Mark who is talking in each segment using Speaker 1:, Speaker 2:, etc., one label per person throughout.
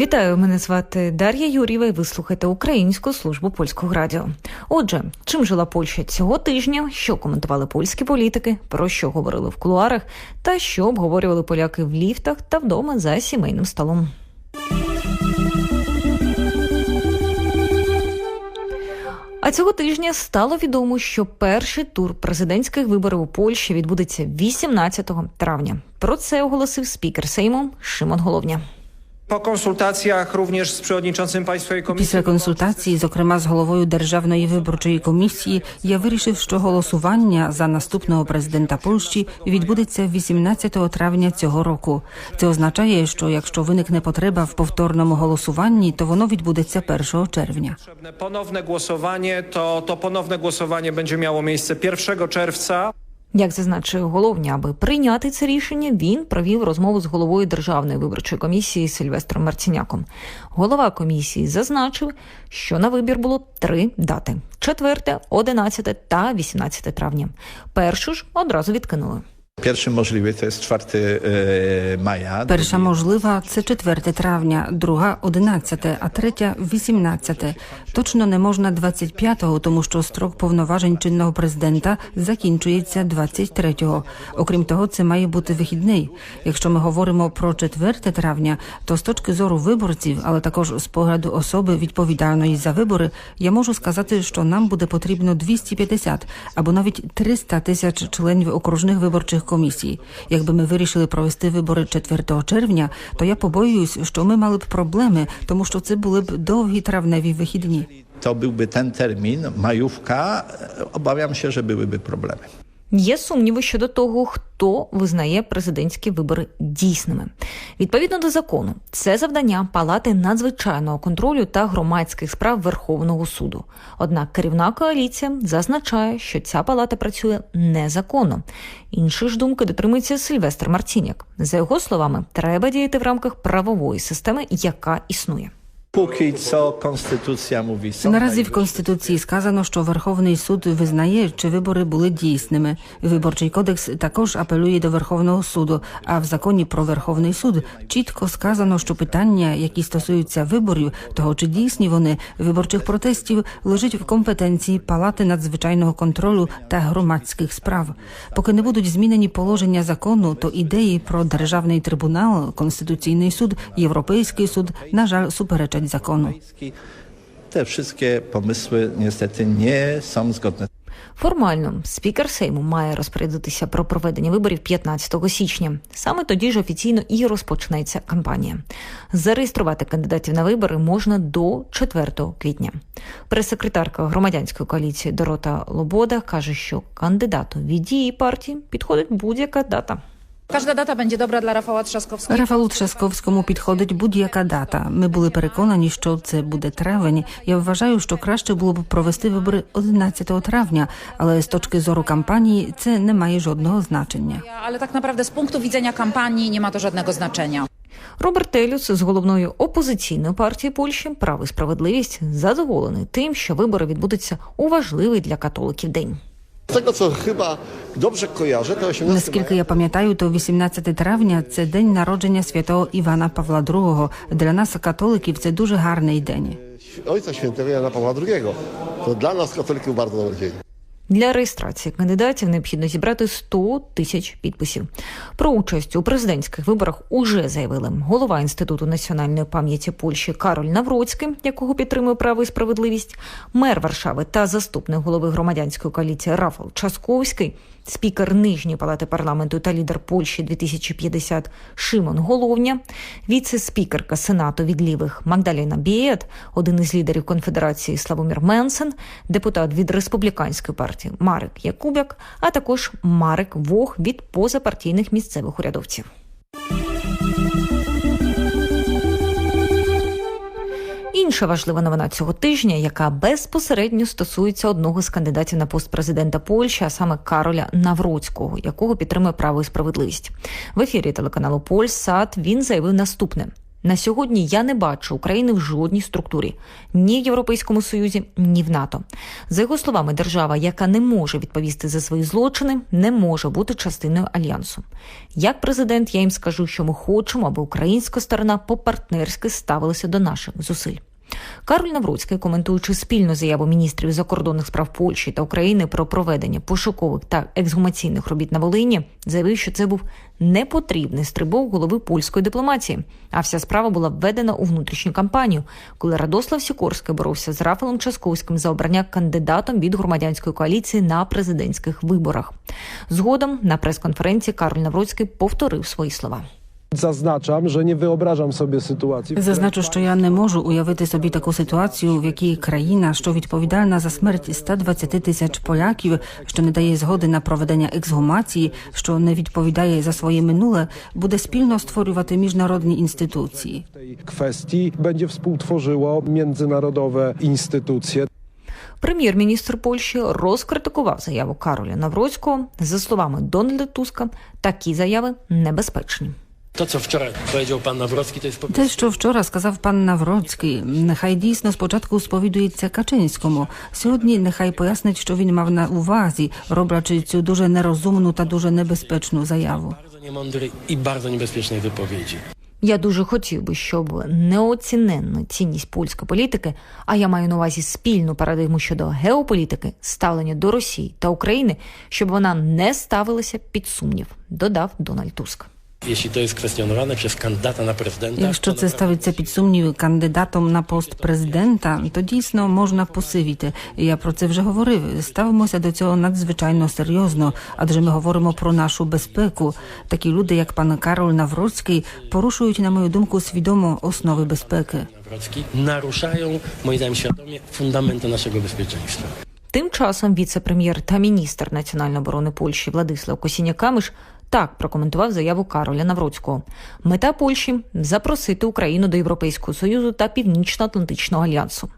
Speaker 1: Вітаю, мене звати Дар'я Юрєва і ви слухаєте Українську службу польського радіо. Отже, чим жила Польща цього тижня, що коментували польські політики, про що говорили в кулуарах, та що обговорювали поляки в ліфтах та вдома за сімейним столом. А цього тижня стало відомо, що перший тур президентських виборів у Польщі відбудеться 18 травня. Про це оголосив спікер Сейму Шимон Головня.
Speaker 2: Po konsultacjach również z przewodniczącym Państwowej Komisji
Speaker 3: Після консультації, зокрема з головою Державної виборчої комісії, я вирішив, що голосування за наступного президента Польщі відбудеться 18 травня цього року. Це означає, що якщо виникне потреба в повторному голосуванні, то воно відбудеться 1 червня.
Speaker 2: ponowne głosowanie, to to ponowne głosowanie będzie miało miejsce 1 czerwca.
Speaker 1: Як зазначив головня, аби прийняти це рішення, він провів розмову з головою Державної виборчої комісії Сильвестром Марціняком. Голова комісії зазначив, що на вибір було три дати: 4, 11 та 18 травня. Першу ж одразу відкинули.
Speaker 4: Pierwszy możliwy to jest 4 e, maja.
Speaker 3: Перша можлива це 4 травня, друга 11, а третя 18. Точно не можна 25-го, тому що строк повноважень чинного президента закінчується 23-го. Окрім того, це має бути вихідний. Якщо ми говоримо про 4 травня, то з точки зору виборців, але також з погляду особи відповідальної за вибори, я можу сказати, що нам буде потрібно 250 або навіть 300 тисяч членів окружних виборчих комісій. Якби ми вирішили провести вибори 4 червня, то я побоююсь, що ми мали б проблеми, тому що це були б довгі травневі вихідні.
Speaker 4: To byłby ten termin, majówka. Obawiam się, że byłyby problemy.
Speaker 1: Є сумніви щодо того, хто визнає президентські вибори дійсними. Відповідно до закону, це завдання палати надзвичайного контролю та громадських справ Верховного суду. Однак керівна коаліція зазначає, що ця палата працює незаконно. Іншої ж думки дотримується Сильвестр Марціняк. За його словами, треба діяти в рамках правової системи, яка існує.
Speaker 4: Póki co konstytucja mówi
Speaker 3: Наразі в конституції сказано, що Верховний суд визнає, чи вибори були дійсними. Виборчий кодекс також апелює до Верховного суду. А в законі про Верховний суд чітко сказано, що питання, які стосуються виборів, того чи дійсні вони виборчих протестів, лежить в компетенції палати надзвичайного контролю та громадських справ. Поки не будуть змінені положення закону, то ідеї про державний трибунал, конституційний суд, європейський суд, на жаль, суперечать закону.
Speaker 4: Europejski. Te wszystkie pomysły niestety nie są zgodne
Speaker 1: Формально спікер Сейму має розпорядитися про проведення виборів 15 січня. Саме тоді ж офіційно і розпочнеться кампанія. Зареєструвати кандидатів на вибори можна до 4 квітня. Прес-секретарка громадянської коаліції Дорота Лобода каже, що кандидату від її партії підходить будь-яка дата.
Speaker 5: Każda data będzie dobra dla Rafała Trzaskowskiego.
Speaker 3: Рафалу Трzaskowському підходить будь-яка дата. Ми були переконані, що це буде травень. Я вважаю, що краще було б провести вибори 11 травня, але з точки зору кампанії це не має жодного значення.
Speaker 5: Ale tak naprawdę z punktu widzenia kampanii nie ma to żadnego znaczenia.
Speaker 1: Роберт Телюс з головної опозиційної партії Польщі Право і справедливість задоволений тим, що вибори відбудуться у важливий для католиків день.
Speaker 6: Z tego co chyba dobrze kojarzę, to 18
Speaker 3: Наскільки я пам'ятаю, то 18 травня це день народження святого Івана Павла II. Для нас, католиків, це дуже гарний день.
Speaker 6: Ojca Świętego Jana Pawła II. To dla nas katolików bardzo dobry dzień.
Speaker 1: Для реєстрації кандидатів необхідно зібрати 100 тисяч підписів. Про участь у президентських виборах уже заявили голова інституту національної пам'яті Польщі Кароль Навроцький, якого підтримує право і справедливість, мер Варшави та заступник голови громадянської коаліції Рафал Часковський, спікер нижньої палати парламенту та лідер Польщі 2050 Шимон Головня, віце-спікерка Сенату від лівих Магдаліна Бієт, один із лідерів конфедерації Славомір Менсен, депутат від республіканської партії Марик Якубяк, а також Марик Вог від позапартійних місцевих урядовців. Інша важлива новина цього тижня, яка безпосередньо стосується одного з кандидатів на пост президента Польщі, а саме Кароля Навроцького, якого підтримує право і справедливість. В ефірі телеканалу Польсат він заявив наступне: На сьогодні я не бачу України в жодній структурі ні в Європейському Союзі, ні в НАТО. За його словами, держава, яка не може відповісти за свої злочини, не може бути частиною альянсу. Як президент, я їм скажу, що ми хочемо, аби українська сторона по-партнерськи ставилася до наших зусиль. Кароль Навроцький, коментуючи спільну заяву міністрів закордонних справ Польщі та України про проведення пошукових та ексгумаційних робіт на Волині, заявив, що це був непотрібний стрибок голови польської дипломатії. А вся справа була введена у внутрішню кампанію, коли Радослав Сікорський боровся з Рафалом Часковським за обрання кандидатом від громадянської коаліції на президентських виборах. Згодом на прес-конференції Кароль Навроцький повторив свої слова.
Speaker 7: Zaznaczam, że nie wyobrażam sobie sytuacji, w której
Speaker 3: Зазначу, що я не можу уявити собі таку ситуацію, в якій країна, що відповідальна за смерть 120 тисяч поляків, що не дає згоди на проведення ексгумації, що не відповідає за своє минуле, буде спільно створювати міжнародні інституції.
Speaker 7: w tej kwestii będzie współtworzyło międzynarodowe.
Speaker 1: Прем'єр-міністр Польщі розкритикував заяву Кароля Навроцького. За словами Дональда Туска, такі заяви небезпечні.
Speaker 8: To, co wczoraj powiedział pan Nawrocki, to jest po
Speaker 3: Те, що вчора сказав пан Навроцький, нехай дійсно спочатку сповідується Качинському. Сьогодні нехай пояснить, що він мав на увазі, роблячи цю дуже нерозумну та дуже небезпечну заяву.
Speaker 8: bardzo niemądrej i bardzo niebezpiecznej wypowiedzi.
Speaker 1: Я дуже хотів би, щоб неоціненну цінність польської політики, а я маю на увазі спільну парадигму щодо геополітики, ставлення до Росії та України, щоб вона не ставилася під сумнів, додав Дональд Туск.
Speaker 8: Jeśli to jest kwestionowane przez kandydata na prezydenta,
Speaker 3: Якщо це ставиться під сумнів кандидатом на пост президента, то дійсно можна посивіти. Я про це вже говорив. Ставимося до цього надзвичайно серйозно, адже ми говоримо про нашу безпеку. Такі люди, як пан Карол Навроцький, порушують, на мою думку, свідомо основи безпеки.
Speaker 8: Nawrocki naruszają, moim zdaniem świadomie, fundamenty naszego bezpieczeństwa.
Speaker 1: Тим часом віце-прем'єр та міністр національної оборони Польщі Владислав Косіня-Камиш так прокоментував заяву Кароля Навроцького. Мета Польщі запросити Україну до Європейського союзу та Північно-Атлантичного альянсу.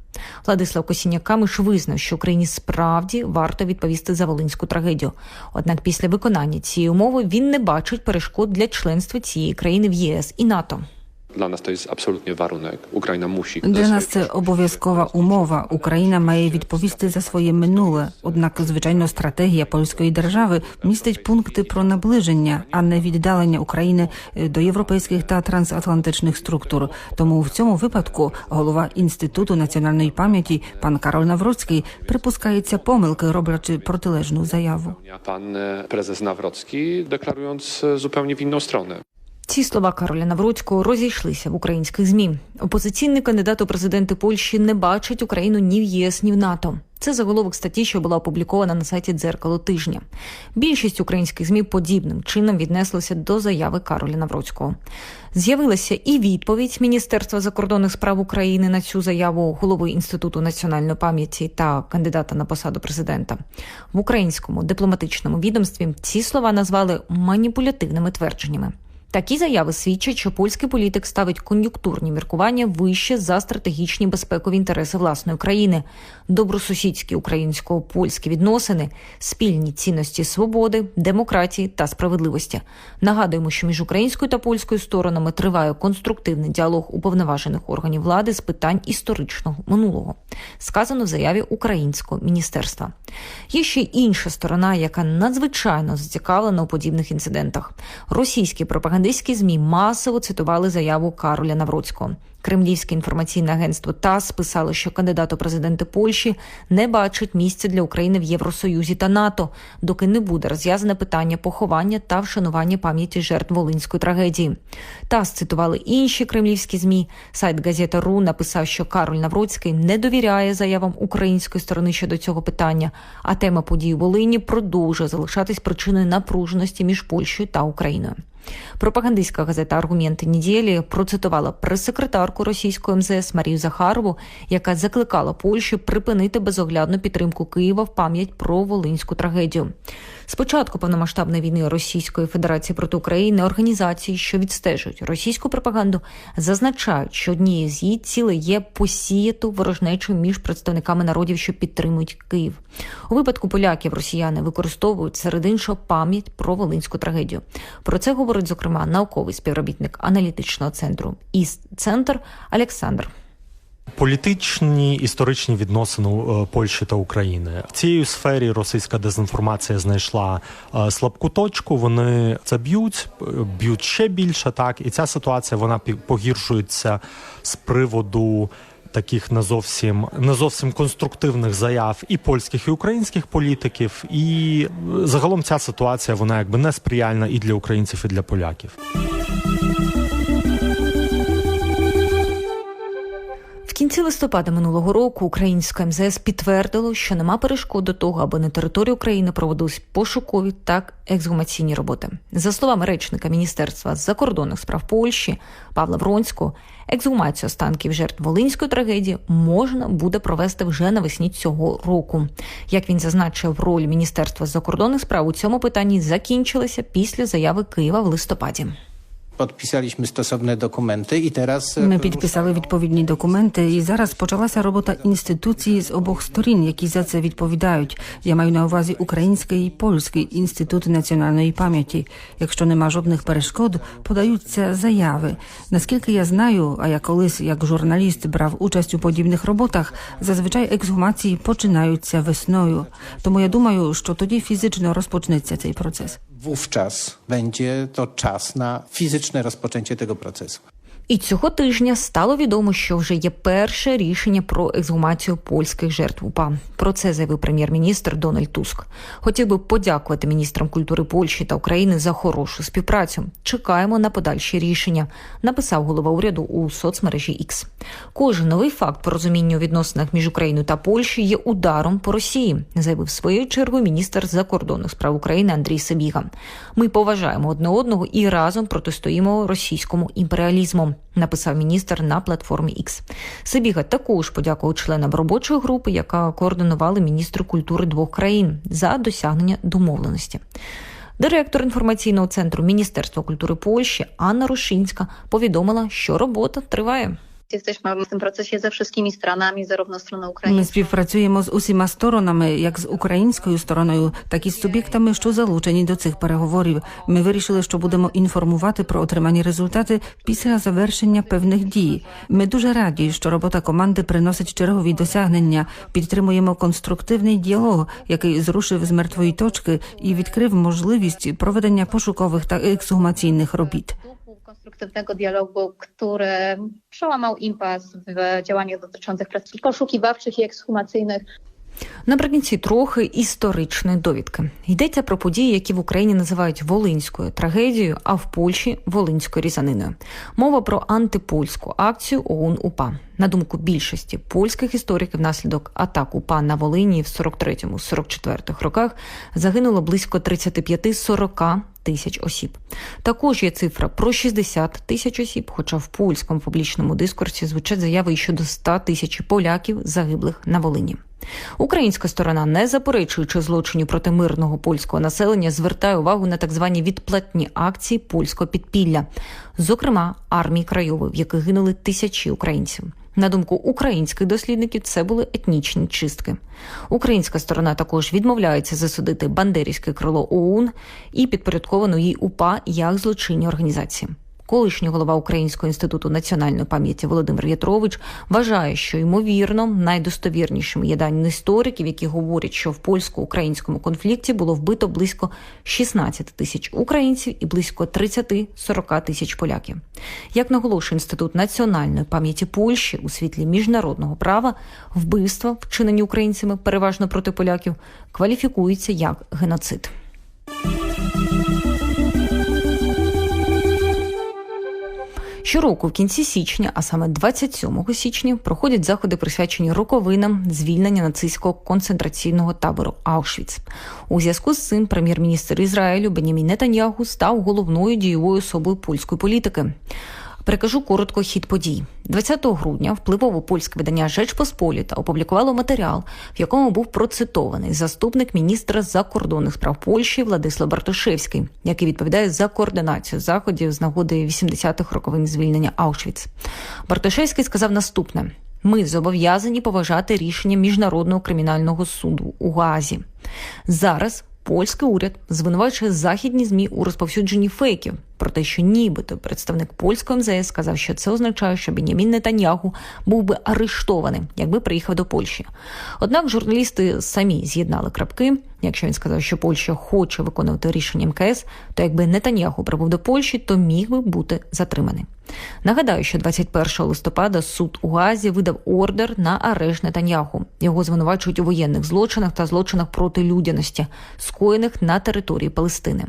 Speaker 1: Владислав Косіняк камиш визнав, що Україні справді варто відповісти за волинську трагедію. Однак після виконання цієї умови він не бачить перешкод для членства цієї країни в ЄС і НАТО.
Speaker 9: Dla nas to jest absolutnie warunek. Ukraina musi. Ze
Speaker 3: нас
Speaker 9: swojej
Speaker 3: це обов'язкова умова. Україна має відповісти за своє минуле. Однак, звичайно, стратегія польської держави містить пункти про наближення, а не віддалення України е, до європейських та трансатлантичних структур. Тому в цьому випадку голова інституту національної пам'яті пан Карол Навроцький припускається помилки, роблячи протилежну заяву.
Speaker 9: Prezes Nawrocki, deklarując e, zupełnie w inną stronę.
Speaker 1: Ці слова Кароля Навроцького розійшлися в українських змі. Опозиційний кандидат у президенти Польщі не бачить Україну ні в ЄС, ні в НАТО. Це заголовок статті, що була опублікована на сайті дзеркало тижня. Більшість українських змі подібним чином віднеслися до заяви Кароля Навроцького. З'явилася і відповідь Міністерства закордонних справ України на цю заяву голови інституту національної пам'яті та кандидата на посаду президента. В українському дипломатичному відомстві ці слова назвали маніпулятивними твердженнями. Такі заяви свідчать, що польський політик ставить кон'юнктурні міркування вище за стратегічні безпекові інтереси власної країни, добросусідські українсько-польські відносини, спільні цінності свободи, демократії та справедливості. Нагадуємо, що між українською та польською сторонами триває конструктивний діалог уповноважених органів влади з питань історичного минулого, сказано в заяві українського міністерства. Є ще інша сторона, яка надзвичайно зацікавлена у подібних інцидентах. Російські пропагандистські змі масово цитували заяву Кароля Навроцького. Кремлівське інформаційне агентство ТАСС писало, що кандидат у президенти Польщі не бачить місця для України в Євросоюзі та НАТО, доки не буде розв'язане питання поховання та вшанування пам'яті жертв волинської трагедії. ТАСС цитували інші кремлівські змі. Сайт газета РУ написав, що Кароль Навроцький не довіряє заявам української сторони щодо цього питання, а тема подій у Волині продовжує залишатись причиною напруженості між Польщею та Україною. Пропагандистська газета Аргументи неділі процитувала прес-секретарку російської МЗС Марію Захарову, яка закликала Польщу припинити безоглядну підтримку Києва в пам'ять про волинську трагедію. Спочатку повномасштабної війни Російської Федерації проти України організації, що відстежують російську пропаганду, зазначають, що однією з її цілей є посіяти ворожнечу між представниками народів, що підтримують Київ. У випадку поляків росіяни використовують серед іншого пам'ять про волинську трагедію. Про це говорить говорить зокрема науковий співробітник аналітичного центру Іст Центр Олександр.
Speaker 10: Політичні історичні відносини е, Польщі та України в цій сфері російська дезінформація знайшла е, слабку точку. Вони це б'ють, е, б'ють ще більше. Так і ця ситуація вона погіршується з приводу. Таких не зовсім не зовсім конструктивних заяв і польських, і українських політиків, і загалом ця ситуація вона якби несприяльна і для українців, і для поляків.
Speaker 1: Кінці листопада минулого року українське МЗС підтвердило, що нема перешкод до того, аби на території України проводились пошукові та ексгумаційні роботи. За словами речника Міністерства закордонних справ Польщі Павла Вронського, ексгумацію останків жертв волинської трагедії можна буде провести вже навесні цього року. Як він зазначив, роль Міністерства закордонних справ у цьому питанні закінчилася після заяви Києва в листопаді.
Speaker 11: Podpisaliśmy stosowne dokumenty i teraz
Speaker 3: Ми підписали відповідні документи, і зараз почалася робота інституцій з обох сторін, які за це відповідають. Я маю на увазі Український і Польський інститут національної пам'яті. Якщо нема жодних перешкод, подаються заяви. Наскільки я знаю, а я колись як журналіст брав участь у подібних роботах, зазвичай ексгумації починаються весною. Тому я думаю, що тоді фізично розпочнеться цей процес.
Speaker 11: Wówczas będzie to czas na fizyczne rozpoczęcie tego procesu.
Speaker 1: І цього тижня стало відомо, що вже є перше рішення про ексгумацію польських жертв УПА. Про це заявив прем'єр-міністр Дональд Туск. Хотів би подякувати міністрам культури Польщі та України за хорошу співпрацю. Чекаємо на подальші рішення. Написав голова уряду у соцмережі X. Кожен новий факт порозуміння у відносинах між Україною та Польщею є ударом по Росії, заявив своєю чергою міністр закордонних справ України Андрій Сабіга. Ми поважаємо одне одного і разом протистоїмо російському імперіалізму. Написав міністр на платформі X. Сибіга також подякував членам робочої групи, яка координувала міністру культури двох країн за досягнення домовленості. Директор інформаційного центру Міністерства культури Польщі Анна Рушинська повідомила, що робота триває.
Speaker 12: Jesteśmy w tym procesie ze wszystkimi stronami, zarówno stroną ukraińską,
Speaker 3: співпрацюємо з усіма сторонами, як з українською стороною, так і з суб'єктами, що залучені до цих переговорів. Ми вирішили, що будемо інформувати про отримані результати після завершення певних дій. Ми дуже раді, що робота команди приносить чергові досягнення. Підтримуємо конструктивний діалог, який зрушив з мертвої точки і відкрив можливість проведення пошукових та ексгумаційних робіт.
Speaker 12: Konstruktywnego dialogu, który przełamał impas w działaniach dotyczących prac poszukiwawczych i ekshumacyjnych.
Speaker 1: Наприкінці трохи історичної довідки йдеться про події, які в Україні називають волинською трагедією, а в Польщі волинською різаниною. Мова про антипольську акцію ОУН УПА. На думку більшості польських істориків, внаслідок атак УПА на Волині в 43-44 роках загинуло близько 35-40 тисяч осіб. Також є цифра про 60 тисяч осіб, хоча в польському публічному дискурсі звучать заяви щодо 100 тисяч поляків загиблих на Волині. Українська сторона, не заперечуючи злочинів проти мирного польського населення, звертає увагу на так звані відплатні акції польського підпілля, зокрема армії Крайової, в яких гинули тисячі українців. На думку українських дослідників, це були етнічні чистки. Українська сторона також відмовляється засудити бандерівське крило ОУН і підпорядковану їй УПА як злочинні організації. Колишній голова Українського інституту національної пам'яті Володимир Ятрович вважає, що ймовірно найдостовірнішими є дані істориків, які говорять, що в польсько-українському конфлікті було вбито близько 16 тисяч українців і близько 30-40 тисяч поляків. Як наголошує інститут національної пам'яті Польщі у світлі міжнародного права, вбивства, вчинені українцями переважно проти поляків, кваліфікуються як геноцид. Щороку, в кінці січня, а саме 27 січня, проходять заходи, присвячені роковинам звільнення нацистського концентраційного табору Аушвіц. У зв'язку з цим прем'єр-міністр Ізраїлю Бенямін Нетаньягу став головною дієвою особою польської політики. Перекажу коротко хід подій. 20 грудня впливове польське видання Жеч Посполіта опублікувало матеріал, в якому був процитований заступник міністра закордонних справ Польщі Владислав Бартошевський, який відповідає за координацію заходів з нагоди 80-х роковин звільнення Аушвіц. Бартошевський сказав наступне: ми зобов'язані поважати рішення міжнародного кримінального суду у Гаазі. Зараз. Польський уряд звинувачує західні змі у розповсюдженні фейків про те, що нібито представник польського МЗС сказав, що це означає, що Бенямін Нетаньяху був би арештований, якби приїхав до Польщі. Однак журналісти самі з'єднали крапки. Якщо він сказав, що Польща хоче виконувати рішення МКС, то якби Нетаньяху прибув до Польщі, то міг би бути затриманий. Нагадаю, що 21 листопада суд у Газі видав ордер на арешт Нетаньяху. Його звинувачують у воєнних злочинах та злочинах проти людяності, скоєних на території Палестини.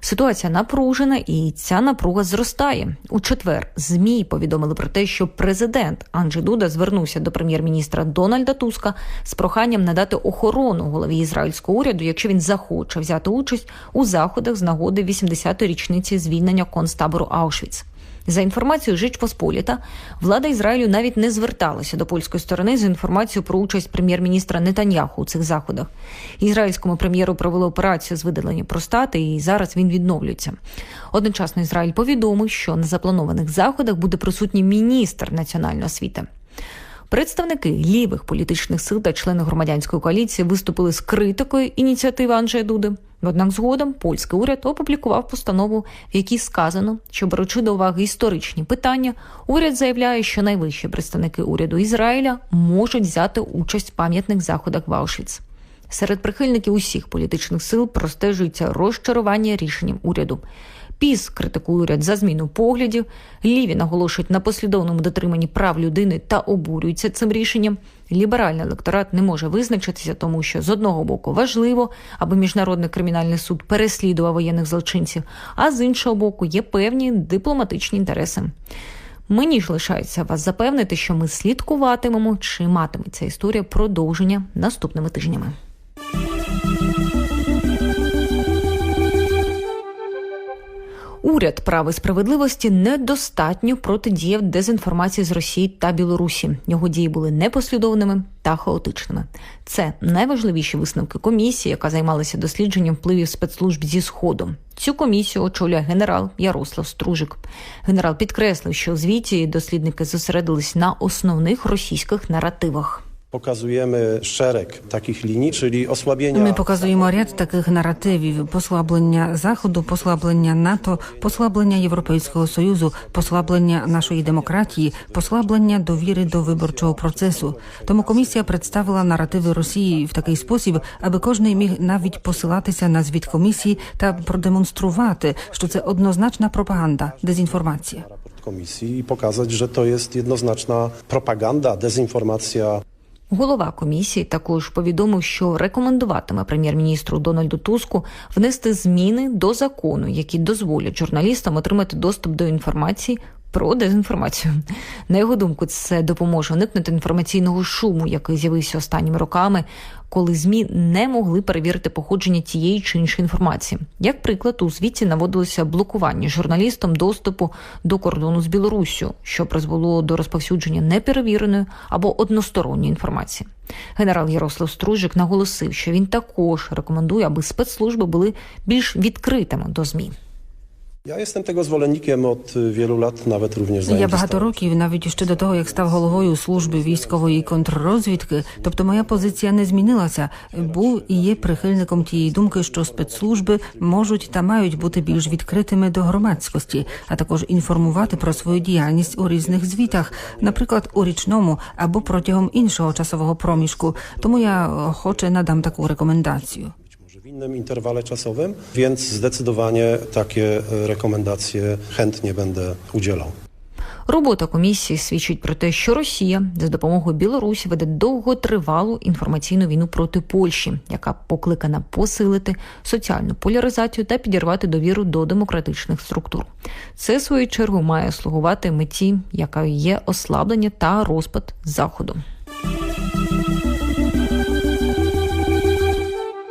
Speaker 1: Ситуація напружена, і ця напруга зростає. У четвер змі повідомили про те, що президент Анджей Дуда звернувся до прем'єр-міністра Дональда Туска з проханням надати охорону голові ізраїльського уряду, якщо він захоче взяти участь у заходах з нагоди 80-ї річниці звільнення концтабору Аушвіц. За інформацією Жич Посполіта, влада Ізраїлю навіть не зверталася до польської сторони з інформацією про участь прем'єр-міністра Нетаньяху у цих заходах. Ізраїльському прем'єру провели операцію з видалення простати, і зараз він відновлюється. Одночасно Ізраїль повідомив, що на запланованих заходах буде присутній міністр національної освіти. Представники лівих політичних сил та члени громадянської коаліції виступили з критикою ініціативи Анджея Дуди. Однак згодом польський уряд опублікував постанову, в якій сказано, що беручи до уваги історичні питання, уряд заявляє, що найвищі представники уряду Ізраїля можуть взяти участь в пам'ятних заходах в Аушвіц. Серед прихильників усіх політичних сил простежується розчарування рішенням уряду. Піс критикує уряд за зміну поглядів. Ліві наголошують на послідовному дотриманні прав людини та обурюються цим рішенням. Ліберальний електорат не може визначитися, тому що з одного боку важливо, аби міжнародний кримінальний суд переслідував воєнних злочинців, а з іншого боку є певні дипломатичні інтереси. Мені ж лишається вас запевнити, що ми слідкуватимемо, чи матиметься історія продовження наступними тижнями. Уряд права і справедливості недостатньо протидіяв дезінформації з Росії та Білорусі. Його дії були непослідовними та хаотичними. Це найважливіші висновки комісії, яка займалася дослідженням впливів спецслужб зі сходу. Цю комісію очолює генерал Ярослав Стружик. Генерал підкреслив, що у звіті дослідники зосередились на основних російських наративах.
Speaker 13: Показуємо szereg takich linii, czyli osłabienia.
Speaker 3: Ми показуємо ряд таких наративів: послаблення заходу, послаблення НАТО, послаблення Європейського союзу, послаблення нашої демократії, послаблення довіри до виборчого процесу. Тому комісія представила наративи Росії в такий спосіб, аби кожен міг навіть посилатися на звіт комісії та продемонструвати, що це однозначна пропаганда, дезінформація.
Speaker 13: Komisji i pokazać, że to jest jednoznaczna propaganda, dezinformacja.
Speaker 1: Голова комісії також повідомив, що рекомендуватиме прем'єр-міністру Дональду Туску внести зміни до закону, які дозволять журналістам отримати доступ до інформації. Про дезінформацію на його думку, це допоможе уникнути інформаційного шуму, який з'явився останніми роками, коли змі не могли перевірити походження тієї чи іншої інформації. Як приклад, у звіті наводилося блокування журналістам доступу до кордону з Білоруссю, що призвело до розповсюдження неперевіреної або односторонньої інформації. Генерал Ярослав Стружик наголосив, що він також рекомендує, аби спецслужби були більш відкритими до змі.
Speaker 13: Ja jestem tego zwolennikiem od wielu lat, nawet również
Speaker 3: Я багато років, навіть ще до того, як став головою служби військової контррозвідки, тобто моя позиція не змінилася. Був і є прихильником тієї думки, що спецслужби можуть та мають бути більш відкритими до громадськості, а також інформувати про свою діяльність у різних звітах, наприклад, у річному або протягом іншого часового проміжку. Тому я охоче надам таку рекомендацію.
Speaker 13: W innym interwale czasowym, więc zdecydowanie takie e, rekomendacje chętnie będę udzielał.
Speaker 1: Робота комісії свідчить про те, що Росія за допомогою Білорусі веде довготривалу інформаційну війну проти Польщі, яка покликана посилити соціальну поляризацію та підірвати довіру до демократичних структур. Це в свою чергу має слугувати меті, яка є ослаблення та розпад заходу.